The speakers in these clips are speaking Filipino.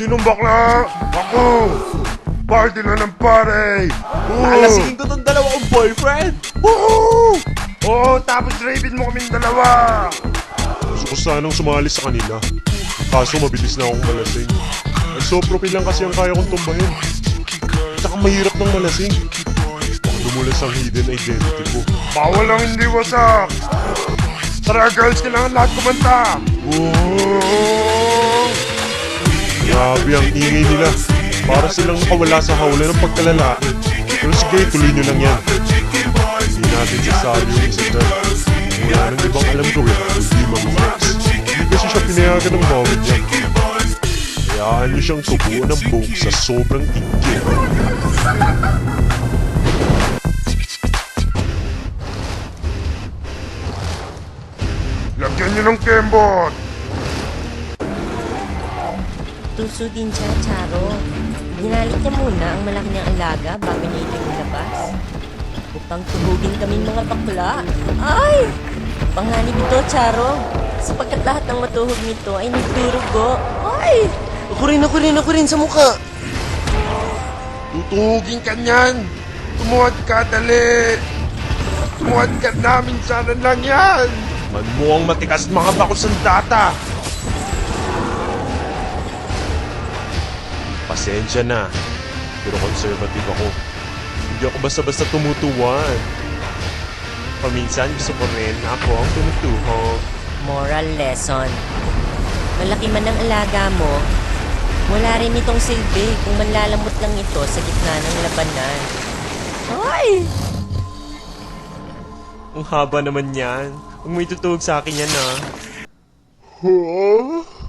Sinong bakla? Ako! Party na ng pare! Oo! Alasingin ko tong dalawang boyfriend! Woohoo! Oo, tapos rapin mo kaming dalawa! Gusto ko sanang sumali sa kanila. Kaso mabilis na akong malasing. Ang sopropil lang kasi ang kaya kong tumbahin. Tsaka mahirap ng malasing. Baka dumulas ang hidden identity ko. Bawal ang hindi wasak! Tara girls, kailangan lahat kumanta! Woohoo! Grabe ang ingay nila. Para silang nakawala sa hawla ng pagkalalaki. Pero sige, tuloy nyo lang yan. Hindi natin sasali yung isa dyan. Wala nang ibang alam gawin kundi mag-flex. Hindi kasi siya pinayagan ng mami niya. Hayaan niyo siyang tubuan ng buhok sa sobrang inggit. Lagyan nyo ng kembot! Tuso din siya, Charo. Ginalit niya muna ang malaki niyang alaga bago niya ito ilabas. Upang tuhugin kaming mga bakla. Ay! Panganib ito, Charo. Sapagkat lahat ng matuhog nito ay nagdurugo. Ay! Ako rin, ako rin, ako rin sa mukha! Tutuhugin ka niyan! Tumuhad ka, dali! Tumuhad ka namin sana lang yan! Man mo ang matikas mga bakos ng data! Pasensya na, pero conservative ako. Hindi ako basta-basta tumutuwan. Paminsan gusto ko rin ako ang tumutuhog. Moral lesson. Malaki man ang alaga mo, wala rin itong silbi kung manlalamot lang ito sa gitna ng labanan. Ay! Ang haba naman yan. Huwag mo itutuhog sa akin yan ah. Aray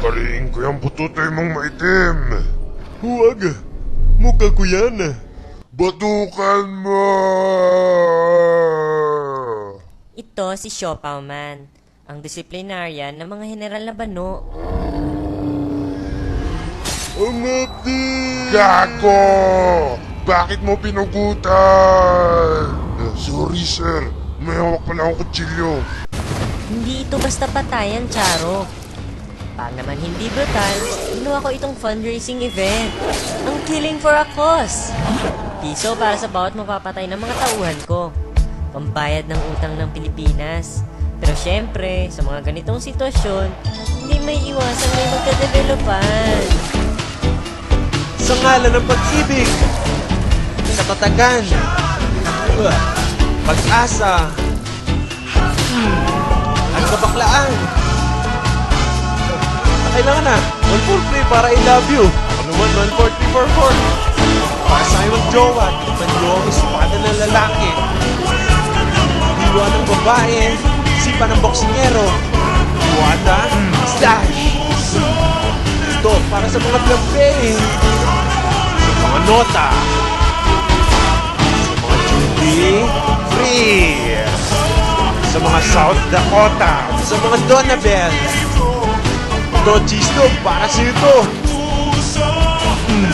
Lalakariin ko yung bututoy mong maitim! Huwag! Mukha ko yan. Batukan mo! Ito si Siopaw Man, ang disiplinaryan ng mga general na bano. Ang ati! Gago! Bakit mo pinugutan? Sorry, sir. May hawak pala akong kutsilyo. Hindi ito basta patayan, Charo. Para naman hindi brutal, ginawa ko itong fundraising event. Ang Killing for a Cause. Piso para sa bawat mapapatay ng mga tauhan ko. Pambayad ng utang ng Pilipinas. Pero syempre, sa mga ganitong sitwasyon, hindi may iwasan may magka-developan. Sa ngalan ng pag-ibig, sa tatagan, pag-asa, at kabaklaan. Kailangan na, 1 for free para I love you. Ako naman, 1 for 3 for 4. Para sa akin mag-jowa, tikman nyo ang espada ng lalaki. Diwa ng babae, sipa ng boksingero. Diwata, slash. Ito, para sa mga blamping. Sa mga nota. Sa mga Judy, free. Sa mga South Dakota. Sa mga Donabel. Cheese dog, para sa ito. Mm.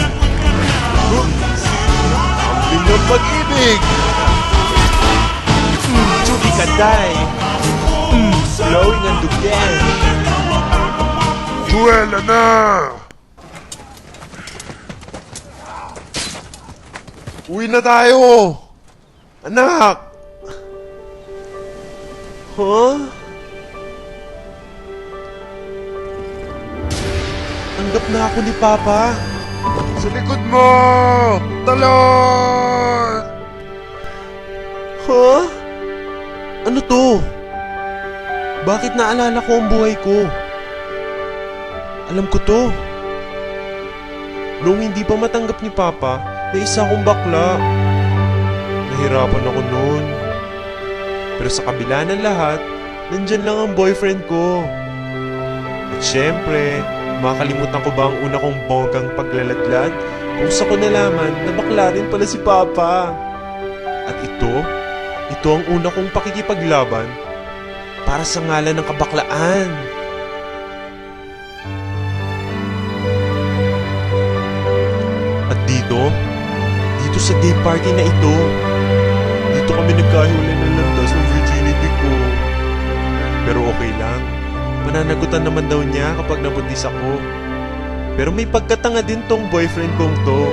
Ang binyong pag-ibig. Mm, Judy Kaday. Mm, Flowing ang. Duela na! Uwi na tayo! Anak! Huh? Tanggap na ako ni Papa. Sa likod mo! Talon! Huh? Ano to? Bakit naalala ko ang buhay ko? Alam ko to. Noong hindi pa matanggap ni Papa, na isa akong bakla. Nahirapan ako noon. Pero sa kabila ng lahat, nandyan lang ang boyfriend ko. At syempre, makakalimutan ko ba ang una kong bonggang paglaladlad kung sa ko nalaman na bakla rin pala si Papa. At ito, ito ang una kong pakikipaglaban para sa ngalan ng kabaklaan. At dito, sa gay party na ito. Dito kami nagkahiwalay ng landas ng virginity ko. Pero okay lang. Mananagutan naman daw niya kapag nabuntis ako. Pero may pagkatanga din tong boyfriend kong to.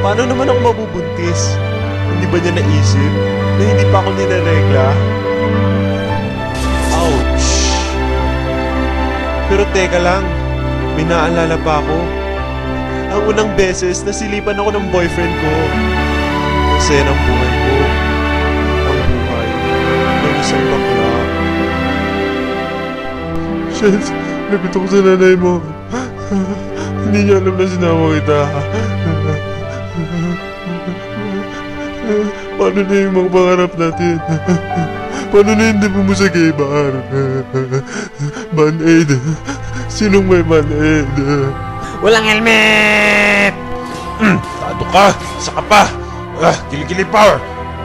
Paano naman ako mabubuntis? Hindi ba niya naisip na hindi pa ako nilaregla? Ouch! Pero teka lang, may naalala pa ako. Ang unang beses na silipan ako ng boyfriend ko. Ang saya ng buhay ko. Ang buhay ng isang bakla. Shit, lapit ako sa nanay mo. Hindi niya alam na sinama kita. Paano na yung mga pangarap natin? Paano na demo mo sa gay bar? Band-aid. Sinong may band-aid? Walang helmet! Mm, tado ka! Saka pa! Ah, kilikili power!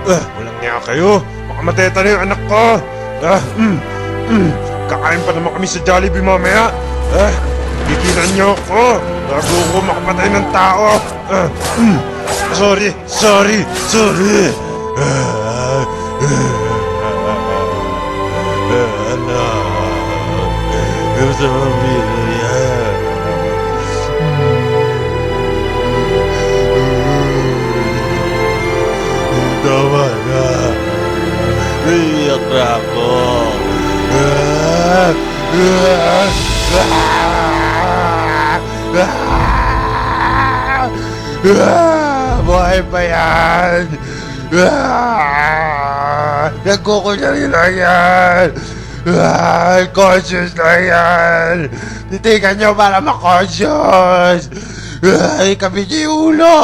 Ah, walang niya kayo! Baka mateta na yung anak ko! Ah, mm, mm, kakain pa naman kami sa Jollibee mamaya! Ah, bigilan niyo ako! Bago ko makapatay ng tao! Ah, mm, sorry! Sorry! Sorry! Ah, anak! Gusto mo yan? Tama na. Naiyak na ako. Buhay pa yan! Nagkukunyari na yan! Conscious na yan! Titigan nyo para ma-conscious! Ay, kami ulo!